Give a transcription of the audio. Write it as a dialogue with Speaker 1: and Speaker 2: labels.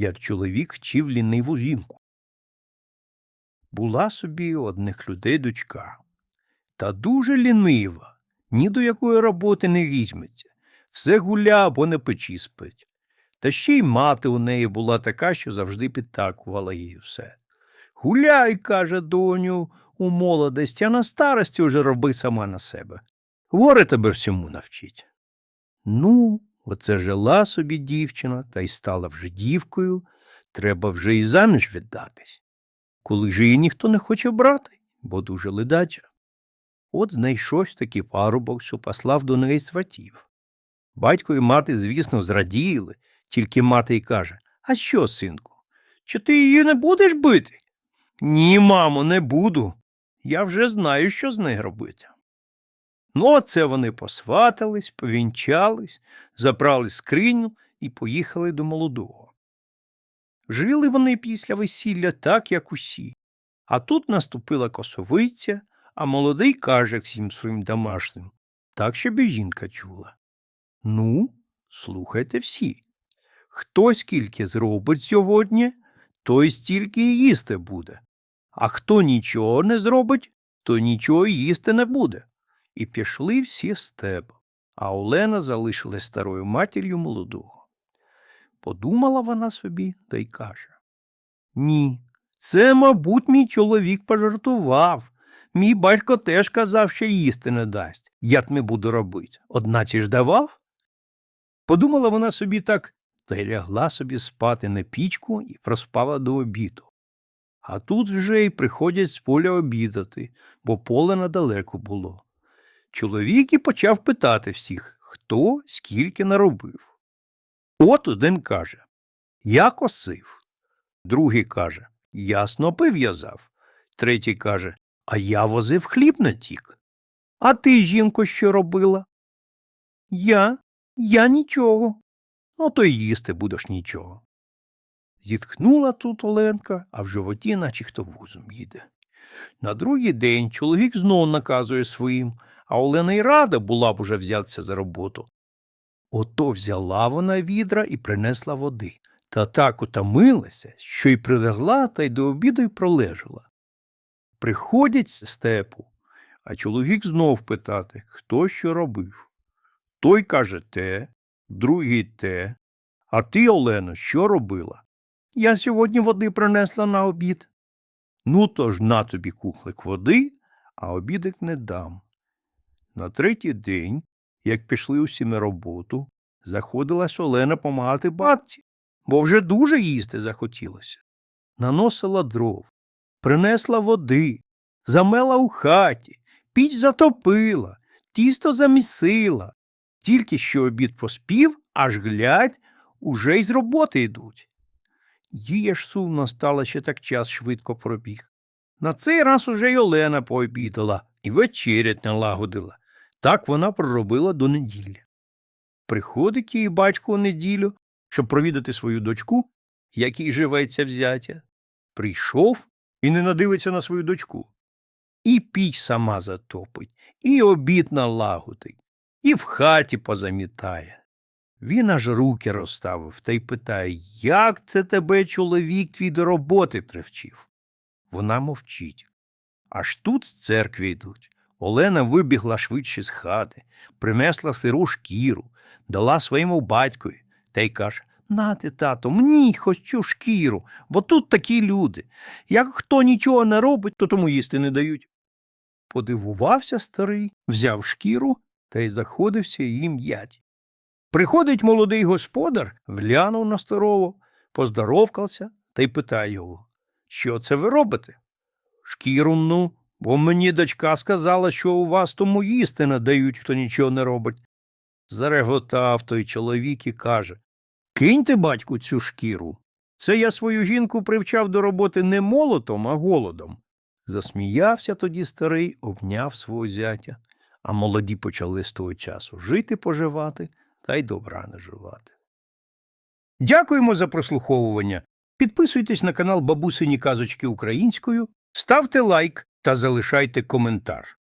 Speaker 1: як чоловік вчив ліниву жінку. Була собі одних людей дочка, та дуже лінива, ні до якої роботи не візьметься, все гуля або на печі спить. Та ще й мати у неї була така, що завжди підтакувала їй все. Гуляй, каже доню, у молодості, а на старості вже роби сама на себе. Горе тебе всьому навчить. Ну, оце жила собі дівчина, та й стала вже дівкою, треба вже і заміж віддатись. Коли ж її ніхто не хоче брати, бо дуже ледача. От знайшовся такий парубок, що послав до неї сватів. Батько і мати, звісно, зраділи, тільки мати й каже А що, синку, чи ти її не будеш бити? Ні, мамо, не буду. Я вже знаю, що з нею робити. Ну, оце вони посватались, повінчались, забрали скриню і поїхали до молодого. Жили вони після весілля так, як усі. А тут наступила косовиця, а молодий каже всім своїм домашнім, так, щоб і жінка чула. Ну, слухайте всі. Хто скільки зробить сьогодні, той стільки і їсти буде. А хто нічого не зробить, то нічого їсти не буде. І пішли всі з тебе, а Олена залишилась старою матір'ю молодого. Подумала вона собі та й каже Ні, це, мабуть, мій чоловік пожартував. Мій батько теж казав, що їсти не дасть. Як не буду робити? Одначе ж давав? Подумала вона собі так, та й лягла собі спати на пічку і проспала до обіду. А тут вже й приходять з поля обідати, бо поле недалеко було. Чоловік і почав питати всіх, хто скільки наробив. От один каже Я косив. Другий каже Я снопи. Третій каже А я возив хліб на тік. А ти, жінко, що робила? Я, я нічого. Ну, то й їсти будеш нічого. Зітхнула тут Оленка, а в животі, наче хто вузом їде. На другий день чоловік знов наказує своїм, а Олена й рада була б уже взятися за роботу. Ото взяла вона відра і принесла води, та так утомилася, що й прилегла та й до обіду й пролежала. Приходять з степу, а чоловік знов питати, хто що робив. Той каже те, другий те. А ти, Олено, що робила? Я сьогодні води принесла на обід. Ну, то ж на тобі кухлик води, а обідик не дам. На третій день, як пішли усі на роботу, заходилась Олена помагати батці, бо вже дуже їсти захотілося. Наносила дров, принесла води, замела у хаті, піч затопила, тісто замісила. Тільки що обід поспів, аж глядь, уже й з роботи йдуть. Їй аж сумно стало, що так час швидко пробіг. На цей раз уже й Олена пообідала і вечерять налагодила. Так вона проробила до неділі. Приходить її батько у неділю, щоб провідати свою дочку, якій живеться взяття. Прийшов і не надивиться на свою дочку. І піч сама затопить, і обід налагодить, і в хаті позамітає. Він аж руки розставив та й питає, як це тебе чоловік твій до роботи привчив? Вона мовчить. Аж тут з церкви йдуть. Олена вибігла швидше з хати, принесла сиру шкіру, дала своєму батькові та й каже Нати, тато, мені хоч цю шкіру, бо тут такі люди. Як хто нічого не робить, то тому їсти не дають. Подивувався старий, взяв шкіру та й заходився їм м'ять. Приходить молодий господар, глянув на старого, поздоровкався та й питає його, що це ви робите? Шкіру, ну, бо мені дочка сказала, що у вас тому їсти не дають, хто нічого не робить. Зареготав той чоловік і каже Киньте, батьку, цю шкіру. Це я свою жінку привчав до роботи не молотом, а голодом. Засміявся тоді старий, обняв свого зятя, а молоді почали з того часу жити поживати та й добра наживати. Дякуємо за прослуховування. Підписуйтесь на канал Бабусині Казочки Українською, ставте лайк та залишайте коментар.